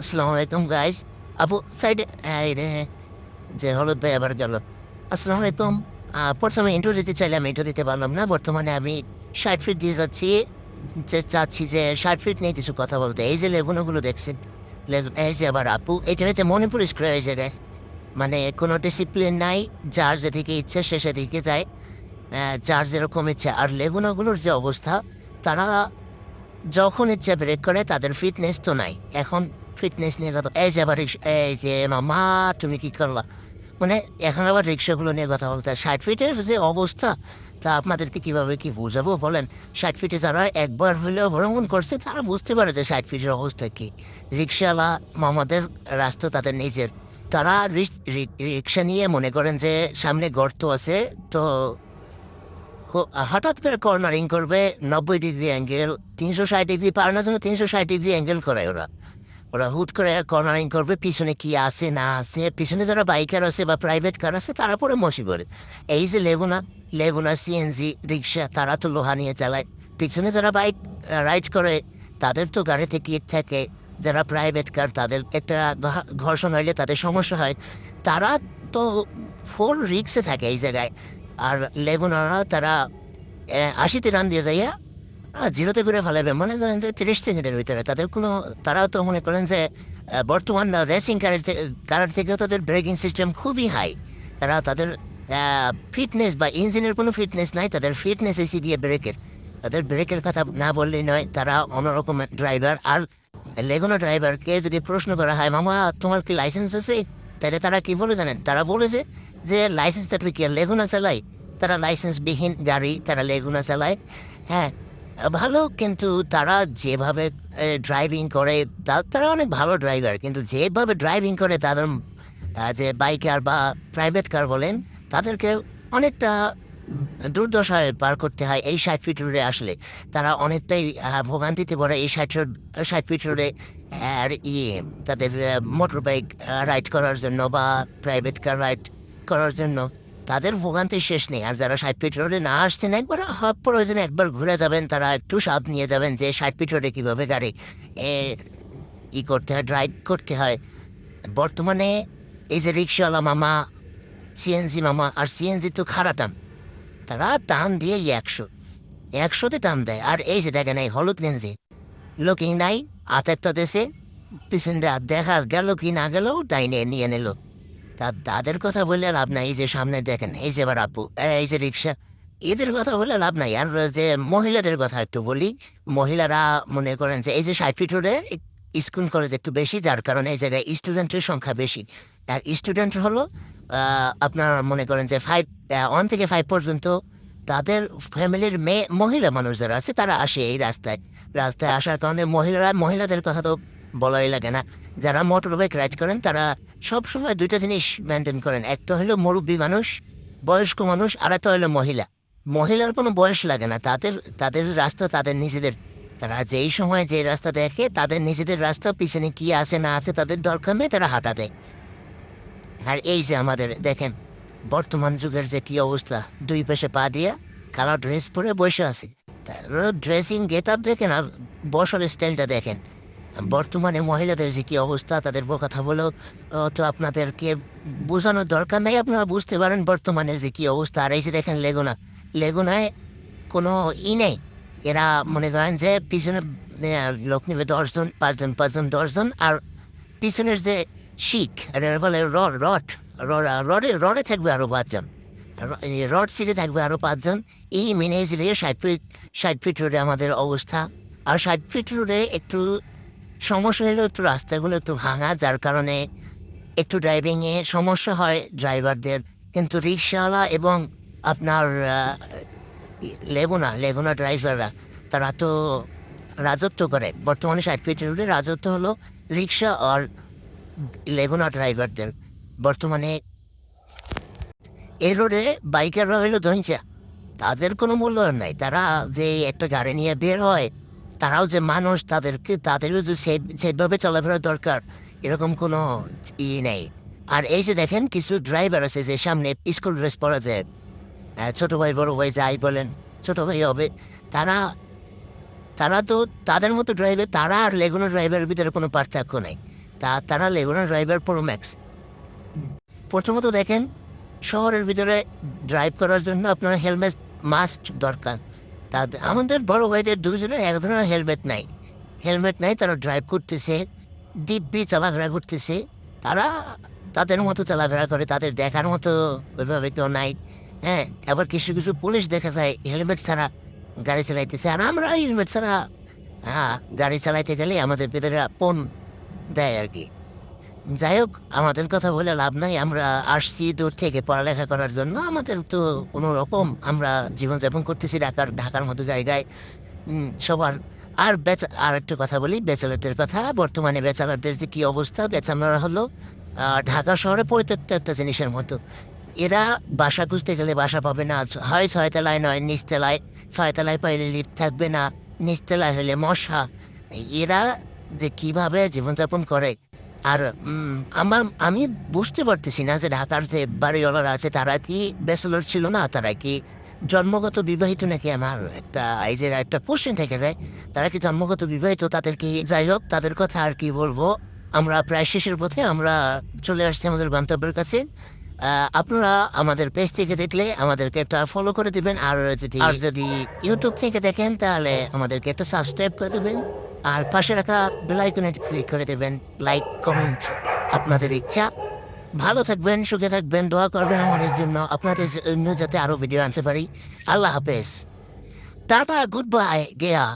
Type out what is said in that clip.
আসসালামু আলাইকুম গাইস আপু সাইডে যে হলুদ ভাই আবার গেল। আসসালামু আলাইকুম প্রথমে ইন্টারভিউ দিতে চাইলাম ইন্টারভিউ দিতে পারলাম না। বর্তমানে আমি ষাট ফিট দিয়ে যাচ্ছি। যে চাচ্ছি যে ষাট ফিট নিয়ে কিছু কথা বলতে। এই যে লেগুনোগুলো দেখছেন এই যে আবার আপু, এটা হচ্ছে মণিপুর স্কোয়ার এই জায়গায় মানে কোনো ডিসিপ্লিন নাই, যার যেদিকে ইচ্ছে সে সেদিকে যায়। যার যেরকম ইচ্ছে। আর লেগুনাগুলোর যে অবস্থা, তারা যখন ইচ্ছে ব্রেক করে, তাদের ফিটনেস তো নাই। এখন ফিটনেস নিয়ে কথা এই যে আবার এই যে মামা তুমি কি করলা? মানে এখন আবার রিক্সাগুলো নিয়ে কথা বলতে। ষাট ফিটের যে অবস্থা, তা আপনাদেরকে কীভাবে কি বুঝাবো বলেন? ষাট ফিটে যারা একবার হলেও ভ্রমণ করছে, তারা বুঝতে পারে যে ষাট ফিটের অবস্থা কি। রিক্সাওয়ালা মামাদের রাস্তা তাদের নিজের। তারা রিক- রিক- রিক্সা নিয়ে মনে করেন যে সামনে গর্ত আছে, তো হঠাৎ করে কর্নারিং করবে, নব্বই ডিগ্রি অ্যাঙ্গেল, তিনশো ষাট ডিগ্রি পারানোর জন্য তিনশো ষাট ডিগ্রি অ্যাঙ্গেল করে ওরা। ওরা হুট করে কর্নারিং করবে, পিছনে কি আছে, না আছে, পিছনে যারা বাইকার আছে বা প্রাইভেট কার আছে, তারা পরে মসি পড়ে এই যে লেগুনা লেগুনা সিএনজি রিক্সা তারা তো লোহা নিয়ে চালায়। পিছনে যারা বাইক রাইড করে, তাদের তো গাড়িতে কি থাকে। যারা প্রাইভেট কার তাদের একটা ঘর্ষণ হইলে তাদের সমস্যা হয়। তারা তো ফুল রিক্সে থাকে এই জায়গায়। আর লেগুনারা তারা আশিতে রান দিয়ে যাইয়া জিরোতে করে ফেলাবে মনে করেন যে তিরিশ সেকেন্ডের ভিতরে তাদের কোনো, তারাও তো মনে করেন যে বর্তমান রেসিং কারের কারের থেকেও তাদের ব্রেকিং সিস্টেম খুবই হাই তারা তাদের ফিটনেস বা ইঞ্জিনের কোনো ফিটনেস নাই, তাদের ফিটনেস এসে গিয়ে ব্রেকের তাদের ব্রেকের কথা না বললেই নয়, তারা অন্যরকম ড্রাইভার আর লেগুনো ড্রাইভারকে যদি প্রশ্ন করা হয়, মামা, তোমার কি লাইসেন্স আছে? তাহলে তারা কি বলে জানেন? তারা বলেছে যে লাইসেন্স থাকলে কি আর লেগুনা চালায়? তারা লাইসেন্সবিহীন গাড়ি, তারা লেগুনা চালায়। হ্যাঁ ভালো, কিন্তু তারা যেভাবে ড্রাইভিং করে তারা অনেক ভালো ড্রাইভার কিন্তু যেভাবে ড্রাইভিং করে তাদের যে বাইকার বা প্রাইভেট কার বলেন, তাদেরকে অনেকটা দুর্দশায় পার করতে হয় এই ষাট ফিট রোডে আসলে। তারা অনেকটাই ভোগান্তিতে পড়ে এই ষাট ষাট ফিট রোডে আর ইয়ে তাদের মোটর বাইক রাইড করার জন্য বা প্রাইভেট কার রাইড করার জন্য। তাদের ভোগান্তি শেষ নেই। আর যারা ষাট ফিট রোডে না আসছেন একবার প্রয়োজনে একবার ঘুরে যাবেন তারা একটু সাপ নিয়ে যাবেন যে ষাট ফিট রোডে কীভাবে গাড়ি এ, ই করতে হয় ড্রাইভ করতে হয়। বর্তমানে এই যে রিক্সাওয়ালা মামা সিএনজি মামা আর সিএনজি তো খারাপ দাম। তারা টান দিয়ে একশো একশোতে টান দেয়। আর এই যে দেখেন এই হলুদ গেঞ্জি লুকিং নাই আতেরটা দেশে পিছন আর দেখা গেল কি না গেল তাই নিয়ে নিয়ে নিল। তা তাদের কথা বললে লাভ নাই। এই যে সামনে দেখেন, এই যে এবার আপু এই যে রিক্সা, এদের কথা বলে লাভ নাই। আর যে মহিলাদের কথা একটু বলি, মহিলারা মনে করেন যে এই যে ষাট ফিট স্কুল কলেজ একটু বেশি, যার কারণে এই জায়গায় স্টুডেন্টের সংখ্যা বেশি। আর স্টুডেন্ট হলো আপনার মনে করেন যে ফাইভ ওয়ান থেকে ফাইভ পর্যন্ত তাদের ফ্যামিলির মেয়ে, মহিলা মানুষ যারা আছে, তারা আসে এই রাস্তায়। রাস্তায় আসার কারণে মহিলারা, মহিলাদের কথা তো বলাই লাগে না। যারা মোটর বাইক রাইড করেন, তারা সব সময় দুইটা জিনিস মেনটেন করেন। একটা হলো মুরব্বী মানুষ, বয়স্ক মানুষ, আর একটা হলো মহিলা। মহিলার কোনো বয়স লাগে না। তাদের তাদের রাস্তা তাদের নিজেদের। তারা যেই সময় যে রাস্তা দেখে, তাদের নিজেদের রাস্তা, পিছনে কি আছে না আছে তাদের দরকার নেই, তারা হাঁটা দেয়। আর এই যে আমাদের, দেখেন, বর্তমান যুগের যে কি অবস্থা, দুই পাশে পা দিয়া কালো ড্রেস পরে বসে আছে। তার ড্রেসিং গেট আপ দেখেন আর বসার স্টাইলটা দেখেন। বর্তমানে মহিলাদের যে কি অবস্থা তাদের কথা আহ, তো আপনাদেরকে বোঝানোর দরকার নেই। আপনারা বুঝতে পারেন বর্তমানের যে কি অবস্থা। আর এই যে দেখেন লেগুনা। লেগুনায় কোনো ই নেই। এরা মনে করেন যে পিছনে লোক নেবে দশজন পাঁচজন পাঁচজন দশজন। আর পিছনের যে শিখ বলে রড রড রডে রডে থাকবে আরও পাঁচজন। রড সিটে থাকবে আরও পাঁচজন। এই মিনে রে ষাট ফিট ষাট ফিট রোডে আমাদের অবস্থা। আর ষাট ফিট রোডে একটু সমস্যা হলো একটু রাস্তাগুলো একটু ভাঙা যার কারণে একটু ড্রাইভিংয়ে সমস্যা হয় ড্রাইভারদের কিন্তু রিক্সাওয়ালা এবং আপনার আহ, লেগুনা লেগুনা ড্রাইভাররা তারা তো রাজত্ব করে। বর্তমানে ষাট ফিট রোডে রাজত্ব হলো রিক্সা আর লেগুনা ড্রাইভারদের বর্তমানে এই রোডে বাইকাররা হইল ধৈঞ্চা তাদের কোনো মূল্যায়ন নাই। তারা যে একটা গাড়ি নিয়ে বের হয় তারাও যে মানুষ, তাদেরকে, তাদেরও যে সেভাবে চলাফেরা দরকার, এরকম কোনো ই নেই। আর এই যে দেখেন, কিছু ড্রাইভার আছে যে সামনে স্কুল ড্রেস পরা যায় ছোট ভাই, বড় ভাই যাই বলেন, ছোটো ভাই হবে, তারা তারা তো তাদের মতো ড্রাইভার তারা আর লেগুনো ড্রাইভারের ভিতরে কোনো পার্থক্য নেই। তা, তারা লেগুনা ড্রাইভার প্রো ম্যাক্স প্রথমত দেখেন, শহরের ভিতরে ড্রাইভ করার জন্য আপনার হেলমেট মাস্ট দরকার। তা আমাদের বড় ভাইদের দুজনের এক ধরনের হেলমেট নাই। হেলমেট নাই, তারা ড্রাইভ করতেছে দিব্যি চলাফেরা করতেছে। তারা তাদের মতো চলাফেরা করে, তাদের দেখার মতো ওইভাবে কেউ নাই। হ্যাঁ আবার কিছু কিছু পুলিশ দেখা যায়, হেলমেট ছাড়া গাড়ি চালাইতেছে। আর আমরা হেলমেট ছাড়া হ্যাঁ গাড়ি চালাইতে গেলে আমাদের ভিতরে পণ দেয় আর কি। যাই হোক, আমাদের কথা বলে লাভ নাই। আমরা আসছি দূর থেকে পড়ালেখা করার জন্য। আমাদের তো কোনো রকম আমরা জীবনযাপন করতেছি ঢাকার ঢাকার মতো জায়গায়। সবার আর বেচা, আর একটা কথা বলি বেচালারদের কথা। বর্তমানে বেচালারদের যে কী অবস্থা বেচালারা হলো ঢাকা শহরে পরিত্যক্ত একটা জিনিসের মতো। এরা বাসা খুঁজতে গেলে বাসা পাবে না। হয় ছয়তলায় নয়, নিচতলায়। ছয়তলায় পাইলে লিফট থাকবে না, নিচতলায় হলে মশা। এরা যে কীভাবে জীবনযাপন করে আর আমার, আমি বুঝতে পারতেছি না যে ঢাকার যে বাড়িওয়ালারা আছে, তারা কি ব্যাচেলর ছিল না? তারা কি জন্মগত বিবাহিত নাকি? আমার একটা এই যে একটা কোশ্চেন থেকে যায়, তারা কি জন্মগত বিবাহিত? তাদের কি, যাই হোক, তাদের কথা আর কি বলব? আমরা প্রায় শেষের পথে, আমরা চলে আসছি আমাদের গন্তব্যের কাছে। আপনারা আমাদের পেজ থেকে দেখলে আমাদেরকে একটা ফলো করে দিবেন, আর যদি আর যদি ইউটিউব থেকে দেখেন, তাহলে আমাদেরকে একটা সাবস্ক্রাইব করে দেবেন। আর পাশে রাখা বেলাইকনে ক্লিক করে দেবেন লাইক কমেন্ট আপনাদের ইচ্ছা। ভালো থাকবেন, সুখে থাকবেন, দোয়া করবেন আমাদের জন্য, আপনাদের জন্য যাতে আরও ভিডিও আনতে পারি। আল্লাহ হাফেজ। Tata good bye Gaya.